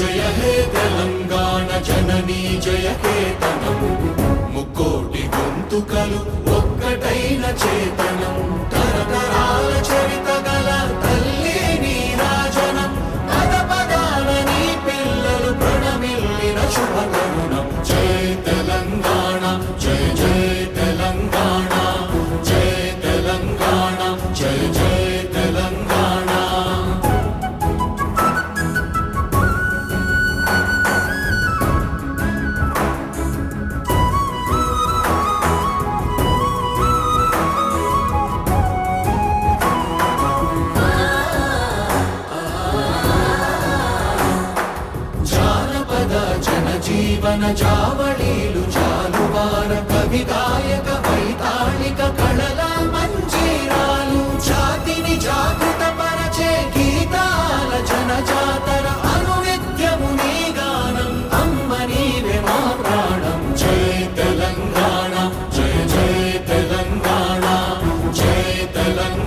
జయ హే తెలంగాణ జననీ జయ కేతనము ముక్కోటి గొంతుకలు ఒక్కటైన చేతనం. తరతరాల చరిత గల తల్లి నీ రాజనం. పద పదాల నీ పిల్లలు ప్రణమిల్లిన శుభకరం. జీవన జావళీలు చాలువార కవిదాయక వైతాళిక కళల మంజీరాలు జాతిని జాగృత పరచే గీతాల జనజాతర అనువిద్యము నీ గానం అమ్మని మా ప్రాణం. జై తెలంగాణ జయ జయ తెలంగాణ జయ తెలంగాణ.